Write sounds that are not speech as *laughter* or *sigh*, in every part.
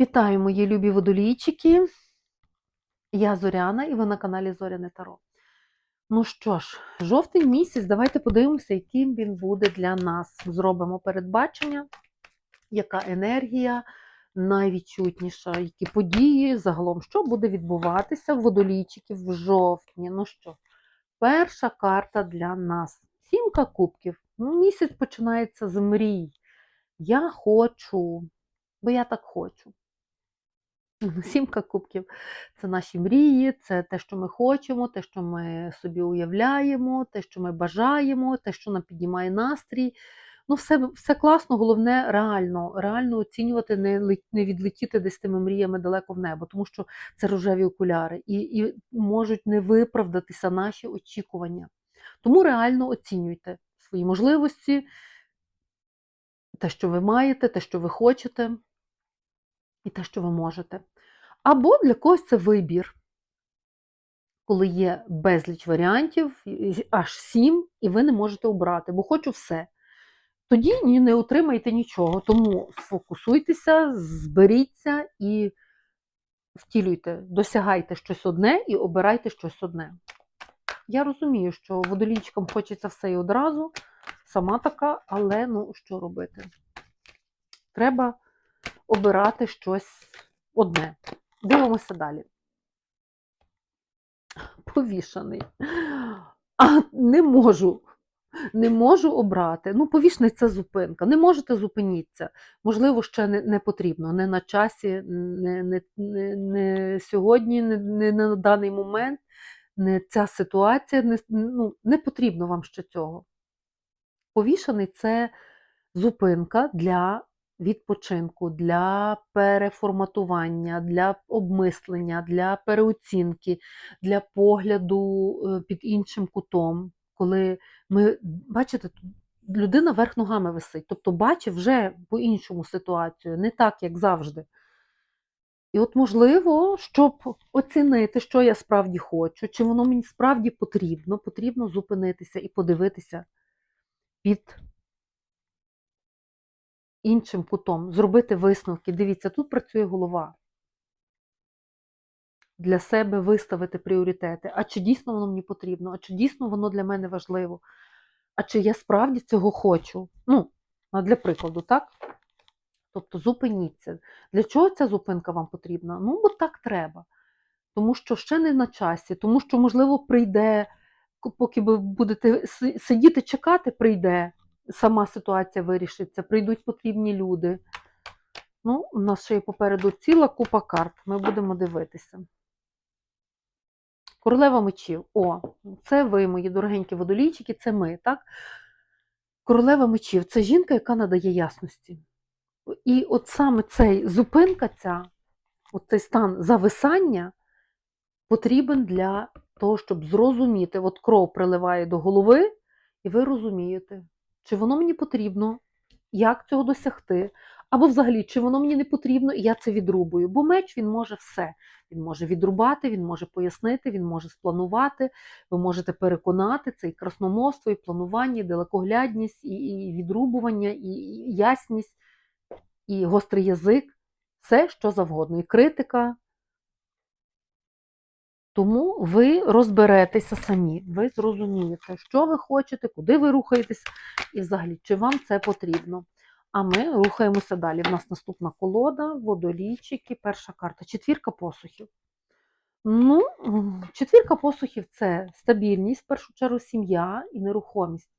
Вітаю, мої любі водолійчики. Я Зоряна і ви на каналі Зоряне Таро. Ну що ж, жовтий місяць, давайте подивимося, яким він буде для нас. Зробимо передбачення, яка енергія найвідчутніша, які події загалом, що буде відбуватися в водолійчиків в жовтні. Ну що, перша карта для нас. Сімка кубків. Ну, Місяць починається з мрій. Я хочу, бо я так хочу. Сімка кубків це наші мрії, це те, що ми хочемо, те, що ми собі уявляємо, те, що ми бажаємо, те, що нам піднімає настрій. Ну, все все класно, головне реально реально оцінювати, не не відлетіти десь тими мріями далеко в небо, тому що це рожеві окуляри і, і можуть не виправдатися наші очікування. Тому реально оцінюйте свої можливості, те, що ви маєте, те, що ви хочете і те, що ви можете. Або для когось це вибір, коли є безліч варіантів, аж сім, і ви не можете обрати, бо хочу все. Тоді не отримаєте нічого. Тому сфокусуйтеся, зберіться і втілюйте, досягайте щось одне і обирайте щось одне. Я розумію, що водолічкам хочеться все і одразу, сама така, але ну що робити? Треба обирати щось одне. Дивимося далі. Повішаний. А не можу. Не можу обрати. Ну, повішений це зупинка. Не можете зупиніться. Можливо, ще не, не потрібно, не на часі, не, не, не, не сьогодні, не, не на даний момент, не ця ситуація. Не, ну, не потрібно вам ще цього. Повішаний це зупинка для відпочинку, для переформатування, для обмислення, для переоцінки, для погляду е, під іншим кутом. Коли ми, бачите, людина верх ногами висить, тобто бачить вже по-іншому ситуацію, не так, як завжди. І от, можливо, щоб оцінити, що я справді хочу, чи воно мені справді потрібно, потрібно зупинитися і подивитися під іншим кутом, зробити висновки. Дивіться, тут працює голова. Для себе виставити пріоритети. А чи дійсно воно мені потрібно? А чи дійсно воно для мене важливо? А чи я справді цього хочу? Ну, для прикладу, так? Тобто зупиніться. Для чого ця зупинка вам потрібна? Ну, бо так треба. Тому що ще не на часі, тому що, можливо, прийде, поки ви будете сидіти, чекати, прийде, сама ситуація вирішиться, прийдуть потрібні люди. Ну, у нас ще є попереду ціла купа карт. Ми будемо дивитися. Королева мечів. О, це ви, мої дорогенькі водолійчики, це ми, так? Королева мечів це жінка, яка надає ясності. І от саме цей зупинка, ця, от цей стан зависання потрібен для того, щоб зрозуміти, от кров приливає до голови, і ви розумієте, чи воно мені потрібно, як цього досягти, або взагалі, чи воно мені не потрібно, і я це відрубую. Бо меч він може все. Він може відрубати, він може пояснити, він може спланувати, ви можете переконати це і красномовство, і планування, і далекоглядність, і, і відрубування, і, і ясність, і гострий язик, все що завгодно, і критика. Тому ви розберетеся самі, ви зрозумієте, що ви хочете, куди ви рухаєтесь, і взагалі, чи вам це потрібно. А ми рухаємося далі. В нас наступна колода, водолійчики, перша карта, четвірка посухів. Ну, четвірка посухів це стабільність, в першу чергу, сім'я і нерухомість.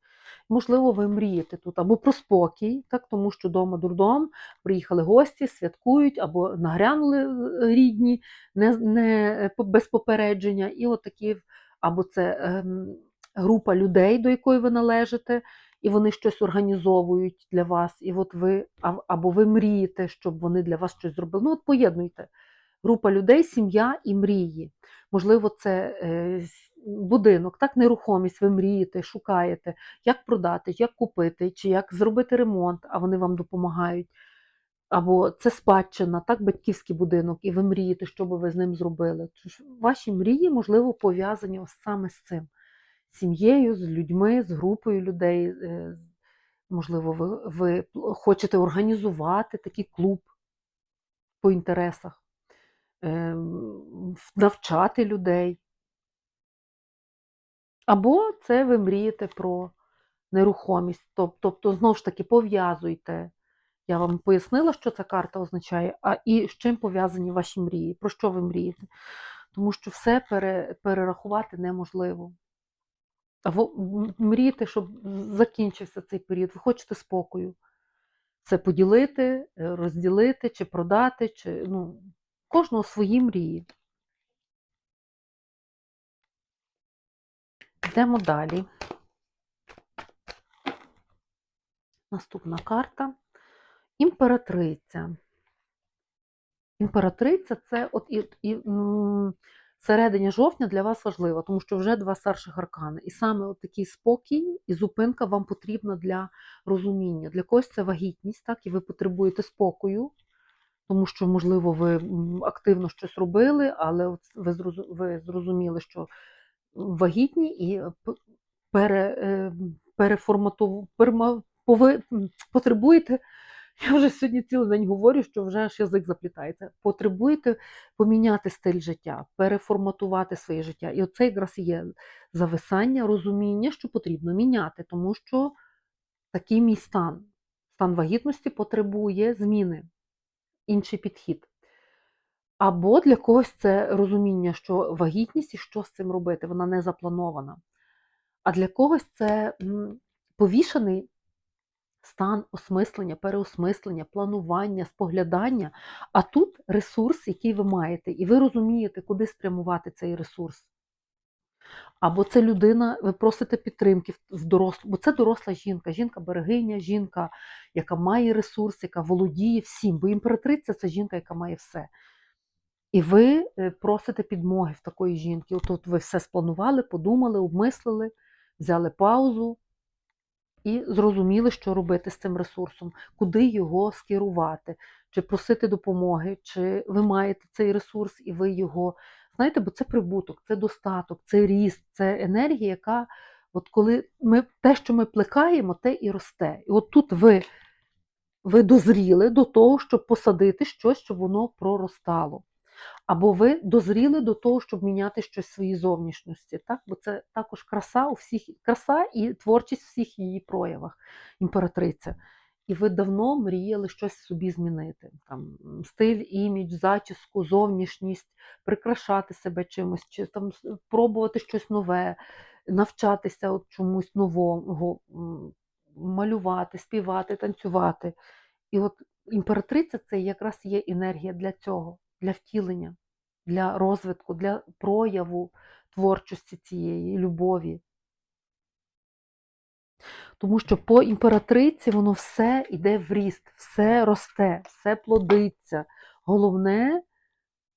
Можливо, ви мрієте тут або про спокій, так, тому що дома дурдом, приїхали гості, святкують, або нагрянули е, рідні, не, не без попередження, і от такі, або це ем, група людей, до якої ви належите, і вони щось організовують для вас, і от ви, або ви мрієте, щоб вони для вас щось зробили. Ну, от поєднуйте. Група людей, сім'я і мрії. Можливо, це е, будинок, так, нерухомість, ви мрієте, шукаєте, як продати, як купити, чи як зробити ремонт, а вони вам допомагають. Або це спадщина, так, батьківський будинок, і ви мрієте, що би ви з ним зробили. Тож ваші мрії, можливо, пов'язані саме з цим. З сім'єю, з людьми, з групою людей. е, Можливо, ви, ви хочете організувати такий клуб по інтересах, навчати людей. Або це ви мрієте про нерухомість. Тобто, знову ж таки, пов'язуйте. Я вам пояснила, що ця карта означає, а і з чим пов'язані ваші мрії, про що ви мрієте. Тому що все пере, перерахувати неможливо. А ви м- мрієте, щоб закінчився цей період, ви хочете спокою. Це поділити, е, розділити, чи продати, чи ну, кожного свої мрії. Йдемо далі. Наступна карта. Імператриця. Імператриця це от і, і середині жовтня для вас важливо, тому що вже два старших аркани. І саме от такий спокій і зупинка вам потрібна для розуміння. Для когось це вагітність, так, і ви потребуєте спокою, тому що, можливо, ви активно щось робили, але ви зрозу- ви зрозуміли, що вагітні і пере, е, переформатов... пови- потребуєте. *laughs* Я вже сьогодні цілий день говорю, що вже аж язик заплітається. Потребуєте поміняти стиль життя, переформатувати своє життя. І оце якраз є зависання, розуміння, що потрібно міняти, тому що такий мій стан. Стан вагітності потребує зміни, інший підхід. Або для когось це розуміння, що вагітність і що з цим робити, вона не запланована. А для когось це повішений стан осмислення, переосмислення, планування, споглядання. А тут ресурс, який ви маєте, і ви розумієте, куди спрямувати цей ресурс. Або це людина, ви просите підтримки в дорослу, бо це доросла жінка, жінка-берегиня, жінка, яка має ресурс, яка володіє всім. Бо імператриця це жінка, яка має все. І ви е, просите підмоги в такої жінки. От, от ви все спланували, подумали, обмислили, взяли паузу і зрозуміли, що робити з цим ресурсом, куди його скерувати, чи просити допомоги, чи ви маєте цей ресурс і ви його. Знаєте, бо це прибуток, це достаток, це ріст, це енергія, яка, от коли ми те, що ми плекаємо, те і росте. І от тут ви, ви дозріли до того, щоб посадити щось, щоб воно проростало. Або ви дозріли до того, щоб міняти щось в своїй зовнішності, так? бо це також краса у всіх, краса і творчість в всіх її проявах, імператриця. І ви давно мріяли щось собі змінити. Там, стиль, імідж, зачіску, зовнішність, прикрашати себе чимось, чи там пробувати щось нове, навчатися от чомусь нового, малювати, співати, танцювати. І от імператриця це якраз є енергія для цього, для втілення, для розвитку, для прояву творчості цієї любові. Тому що по імператриці воно все йде в ріст, все росте, все плодиться. Головне,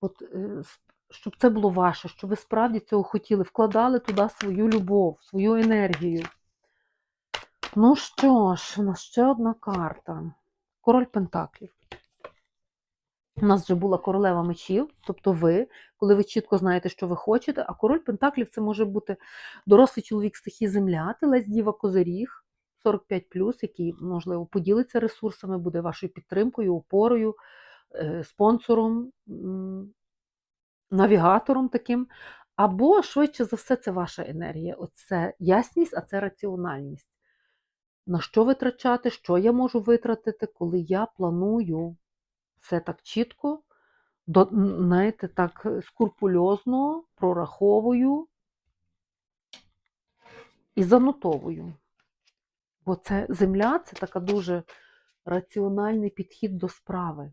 от, е, щоб це було ваше, щоб ви справді цього хотіли, вкладали туди свою любов, свою енергію. Ну що ж, у нас ще одна карта. Король Пентаклів. У нас вже була королева мечів, тобто ви, коли ви чітко знаєте, що ви хочете, а король Пентаклів це може бути дорослий чоловік стихії земля, телець діва козиріг, 45+, який, можливо, поділиться ресурсами, буде вашою підтримкою, опорою, е, спонсором, навігатором таким. Або, швидше за все, це ваша енергія. Оце ясність, а це раціональність. На що витрачати, що я можу витратити, коли я планую все так чітко, до, знаєте, так е, скрупульозно прораховую і занотовую. Бо це земля це така дуже раціональний підхід до справи,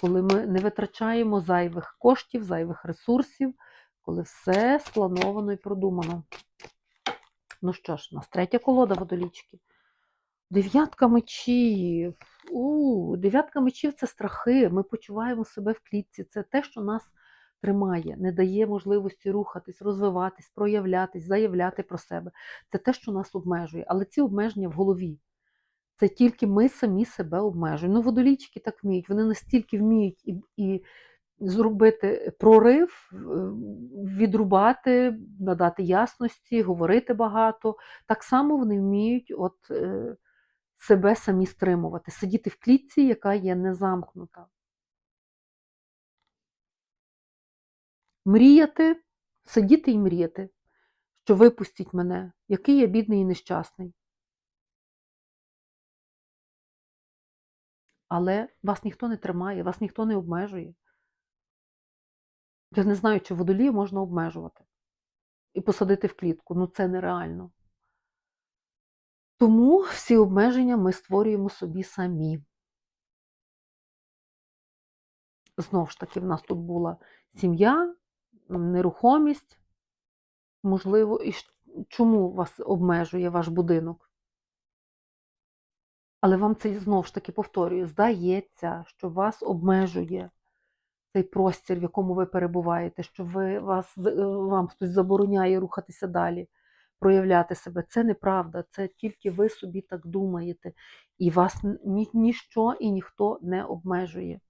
коли ми не витрачаємо зайвих коштів, зайвих ресурсів, коли все сплановано і продумано. Ну що ж, у нас третя колода водолічки. Дев'ятка мечів. У, дев'ятка мечів це страхи. Ми почуваємо себе в клітці. Це те, що нас тримає, не дає можливості рухатись, розвиватись, проявлятись, заявляти про себе. Це те, що нас обмежує. Але ці обмеження в голові. Це тільки ми самі себе обмежуємо. Ну, водолічки так вміють. Вони настільки вміють і, і зробити прорив, е, відрубати, надати ясності, говорити багато. Так само вони вміють от, е, себе самі стримувати, сидіти в клітці, яка є незамкнута. Мріяти, сидіти і мріяти, що випустіть мене, який я бідний і нещасний. Але вас ніхто не тримає, вас ніхто не обмежує. Я не знаю, чи водолію можна обмежувати і посадити в клітку. Ну це нереально. Тому всі обмеження ми створюємо собі самі. Знову ж таки, в нас тут була сім'я, нерухомість. Можливо, і чому вас обмежує ваш будинок? Але вам це знову ж таки повторюю, здається, що вас обмежує цей простір, в якому ви перебуваєте, що ви, вас, е, вам хтось забороняє рухатися далі, проявляти себе. Це неправда, це тільки ви собі так думаєте, і вас ні, ніщо і ніхто не обмежує.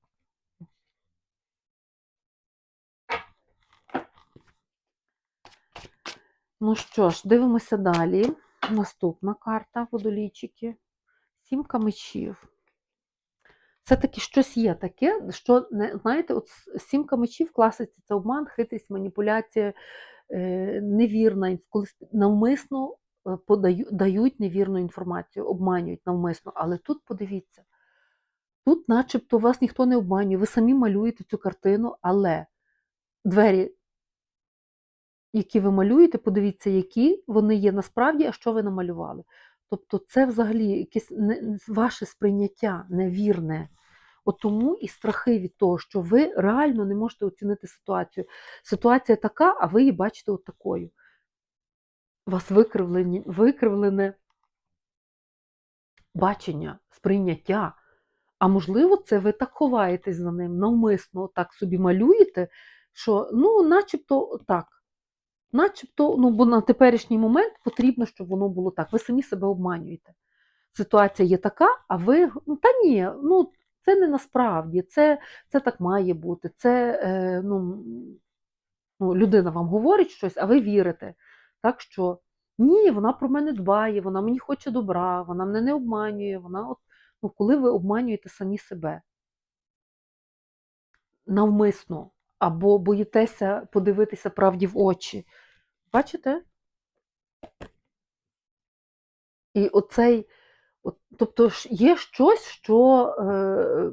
Ну що ж, дивимося далі. Наступна карта водолійчики. Сімка мечів. Все-таки щось є таке, що знаєте, от сімка мечів в класиці це обман, хитрість, маніпуляція, невірна, коли навмисно е, дають невірну інформацію, обманюють навмисно. Але тут подивіться, тут, начебто, вас ніхто не обманює, ви самі малюєте цю картину, але двері, які ви малюєте, подивіться, які вони є насправді, а що ви намалювали. Тобто це взагалі якесь ваше сприйняття невірне. От тому і страхи від того, що ви реально не можете оцінити ситуацію. Ситуація така, а ви її бачите от такою. У вас викривлені, викривлене бачення, сприйняття. А можливо, це ви так ховаєтесь за ним, навмисно так собі малюєте, що ну, начебто так. Начебто, ну, бо на теперішній момент потрібно, щоб воно було так. Ви самі себе обманюєте. Ситуація є така, а ви ну та ні, ну це не насправді, це, це так має бути. Це е, ну, ну, людина вам говорить щось, а ви вірите. Так що ні, вона про мене дбає, вона мені хоче добра, вона мене не обманює. Вона от, ну, коли ви обманюєте самі себе навмисно, або боїтеся подивитися правді в очі. Бачите? І оцей, от, тобто є щось, що е,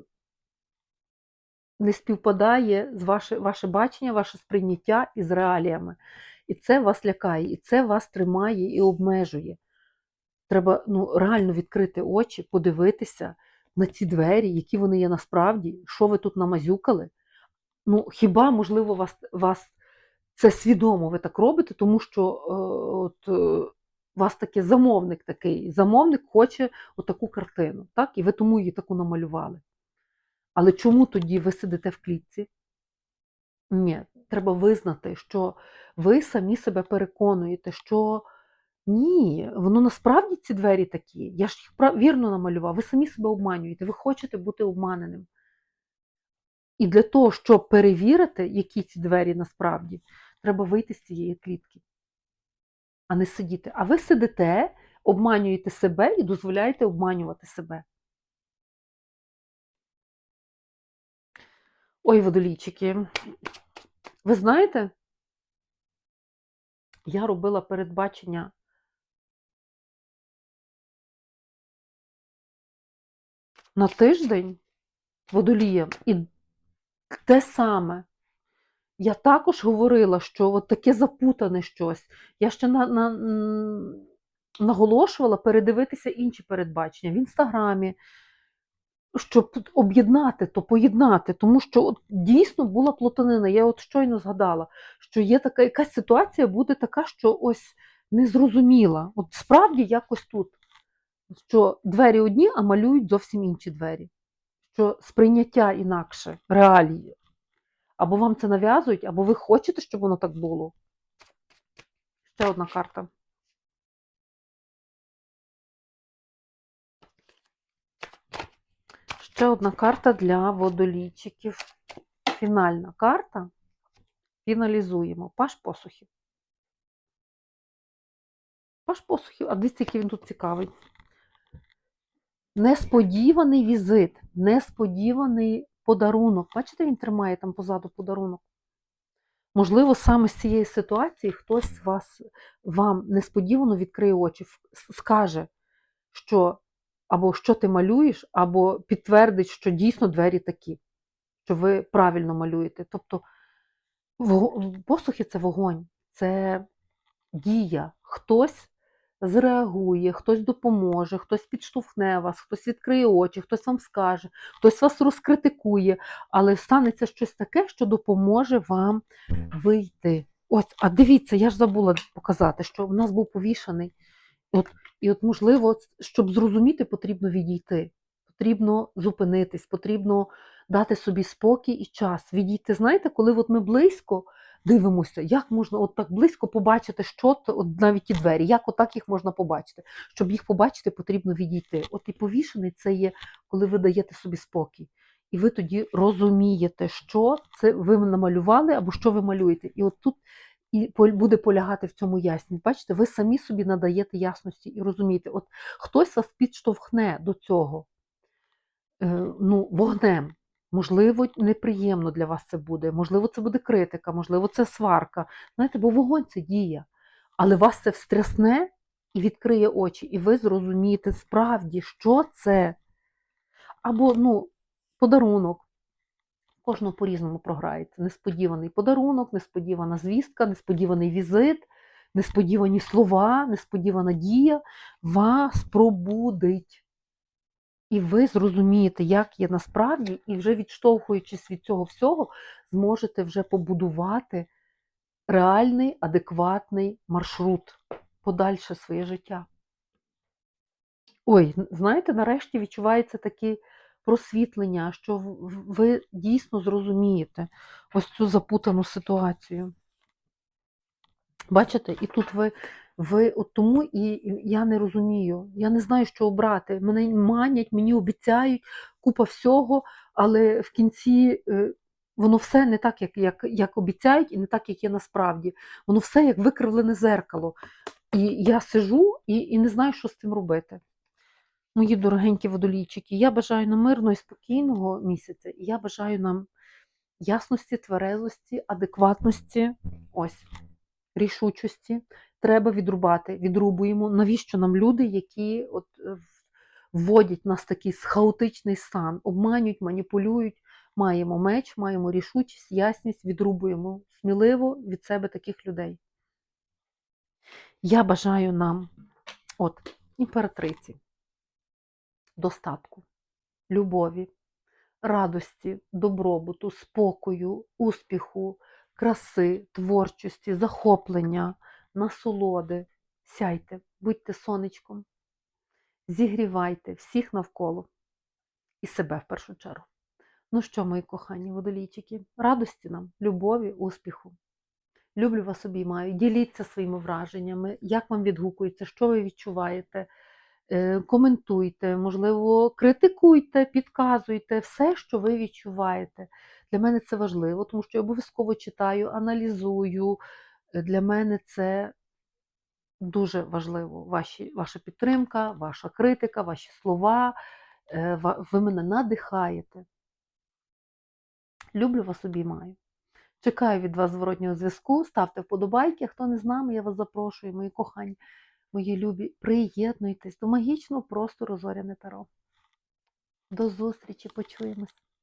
не співпадає з ваше, ваше бачення, ваше сприйняття із реаліями. І це вас лякає, і це вас тримає і обмежує. Треба ну, реально відкрити очі, подивитися на ці двері, які вони є насправді, що ви тут намазюкали. Ну, хіба, можливо, вас, вас це свідомо ви так робите, тому що е, от, е, вас таке замовник такий. Замовник хоче отаку картину, так? і ви тому її таку намалювали. Але чому тоді ви сидите в клітці? Ні, треба визнати, що ви самі себе переконуєте, що ні, воно насправді ці двері такі. Я ж їх вірно намалював. Ви самі себе обманюєте, ви хочете бути обманеним. І для того, щоб перевірити, які ці двері насправді, треба вийти з цієї клітки, а не сидіти. А ви сидите, обманюєте себе і дозволяєте обманювати себе. Ой, водолійчики, ви знаєте, я робила передбачення на тиждень водолієм, і те саме. Я також говорила, що от таке запутане щось. Я ще на, на, наголошувала передивитися інші передбачення в інстаграмі, щоб об'єднати то, поєднати, тому що от дійсно була плутанина. Я от щойно згадала, що є така якась ситуація, буде така, що ось незрозуміла. От справді якось тут, що двері одні, а малюють зовсім інші двері. Що сприйняття інакше, реалії. Або вам це нав'язують, або ви хочете, щоб воно так було. Ще одна карта. Ще одна карта для водолійчиків. Фінальна карта. Фіналізуємо. Паш посухів. Паш посухів, а дивіться, який він тут цікавий. Несподіваний візит, несподіваний подарунок. Бачите, він тримає там позаду подарунок. Можливо, саме з цієї ситуації хтось вас, вам несподівано відкриє очі, скаже, що або що ти малюєш, або підтвердить, що дійсно двері такі, що ви правильно малюєте. Тобто посухи це вогонь, це дія. Хтось зреагує, хтось допоможе, хтось підштовхне вас, хтось відкриє очі, хтось вам скаже, хтось вас розкритикує, але станеться щось таке, що допоможе вам вийти. Ось, а дивіться, я ж забула показати, що в нас був повішаний. От, і от, можливо, щоб зрозуміти, потрібно відійти. Потрібно зупинитись, потрібно дати собі спокій і час. Відійти. Знаєте, коли от ми близько дивимося, як можна от так близько побачити, що от навіть ті двері, як отак їх можна побачити. Щоб їх побачити, потрібно відійти. От і повішений це є, коли ви даєте собі спокій. І ви тоді розумієте, що це ви намалювали або що ви малюєте. І от тут і буде полягати в цьому ясність. Бачите, ви самі собі надаєте ясності і розумієте, от хтось вас підштовхне до цього е, ну, вогнем. Можливо, неприємно для вас це буде, можливо, це буде критика, можливо, це сварка. Знаєте, бо вогонь це дія. Але вас це встрясне і відкриє очі, і ви зрозумієте справді, що це. Або ну, подарунок. Кожного по-різному програється. Несподіваний подарунок, несподівана звістка, несподіваний візит, несподівані слова, несподівана дія вас пробудить. І ви зрозумієте, як є насправді, і вже відштовхуючись від цього всього, зможете вже побудувати реальний, адекватний маршрут подальше своє життя. Ой, знаєте, нарешті відчувається таке просвітлення, що ви дійсно зрозумієте ось цю запутану ситуацію. Бачите, і тут ви, ви от тому і я не розумію. Я не знаю, що обрати. Мене манять, мені обіцяють купа всього, але в кінці е, воно все не так, як, як, як обіцяють, і не так, як є насправді. Воно все як викривлене зеркало. І я сижу і, і не знаю, що з цим робити. Мої дорогенькі водолійчики, я бажаю нам мирного і спокійного місяця, і я бажаю нам ясності, тверезості, адекватності. Ось рішучості. Треба відрубати. Відрубуємо. Навіщо нам люди, які от е, вводять нас в такий хаотичний стан, обманюють, маніпулюють. Маємо меч, маємо рішучість, ясність, відрубуємо сміливо від себе таких людей. Я бажаю нам, от, імператриці, достатку, любові, радості, добробуту, спокою, успіху, краси, творчості, захоплення, насолоди. Сяйте, будьте сонечком, зігрівайте всіх навколо і себе в першу чергу. Ну що, мої кохані водолійчики, радості нам, любові, успіху. Люблю вас обіймаю. Діліться своїми враженнями, як вам відгукується, що ви відчуваєте. Е, Коментуйте, можливо, критикуйте, підказуйте все, що ви відчуваєте. Для мене це важливо, тому що я обов'язково читаю, аналізую. Для мене це дуже важливо. Ваші, ваша підтримка, ваша критика, ваші слова. Е, Ви мене надихаєте. Люблю вас обіймаю. Чекаю від вас зворотнього зв'язку. Ставте вподобайки. Хто не з нами, я вас запрошую, мої кохані, мої любі. Приєднуйтесь до магічного простору зоряне таро. До зустрічі, почуємось.